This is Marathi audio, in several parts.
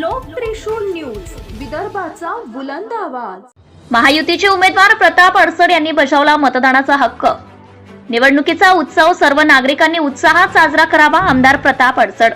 लोकत्रिशूळ न्यूज विदर्भाचा बुलंद आवाज. महायुतीचे उमेदवार प्रताप अडसड यांनी बजावला मतदानाचा हक्क. निवडणुकीचा उत्सव सर्व नागरिकांनी उत्साहात साजरा करावा आमदार प्रताप अडसड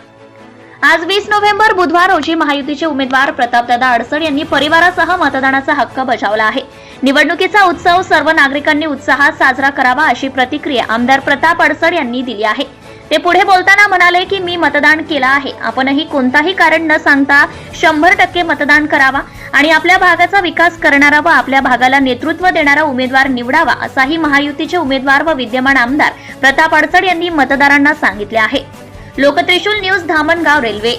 आज वीस नोव्हेंबर बुधवार रोजी महायुतीचे उमेदवार प्रतापदादा अडसड यांनी परिवारासह मतदानाचा हक्क बजावला आहे. निवडणुकीचा उत्सव सर्व नागरिकांनी उत्साहात साजरा करावा अशी प्रतिक्रिया आमदार प्रताप अडसड यांनी दिली आहे. ते पुढे बोलताना म्हणाले की मी मतदान केलं आहे. आपणही कोणताही कारण न सांगता शंभर टक्के मतदान करावा आणि आपल्या भागाचा विकास करणारा व आपल्या भागाला नेतृत्व देणारा उमेदवार निवडावा असाही महायुतीचे उमेदवार व विद्यमान आमदार प्रताप अडसड यांनी मतदारांना सांगितले आहे. Loktrishul news Dhamangaon Railway.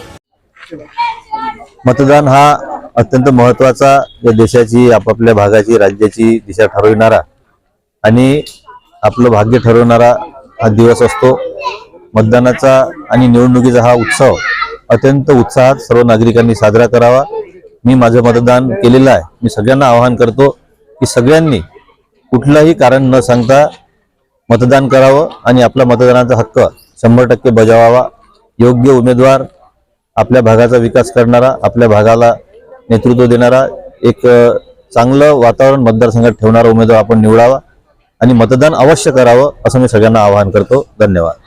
मतदान हा अत्यंत महत्त्वाचा या देशाची आपापल्या भागाची राज्याची दिशा ठरविणारा आणि आपलं भाग्य ठरवणारा हा दिवस असतो. मतदानाचा आणि निवडणुकीचा हा उत्सव अत्यंत उत्साहात सर्व नागरिकांनी साजरा करावा. मी माझं मतदान केलेलं आहे. मी सगळ्यांना आवाहन करतो की सगळ्यांनी कुठलंही कारण न सांगता मतदान करावं आणि आपला मतदानाचा हक्क शंभर टक्के बजावावा. योग्य उमेदवार आपल्या भागाचा विकास करणारा आपल्या भागाला नेतृत्व देणारा एक चांगलं वातावरण मतदारसंघात ठेवणारा उमेदवार आपण निवडावा आणि मतदान अवश्य करावं असं मी सगळ्यांना आवाहन करतो. धन्यवाद.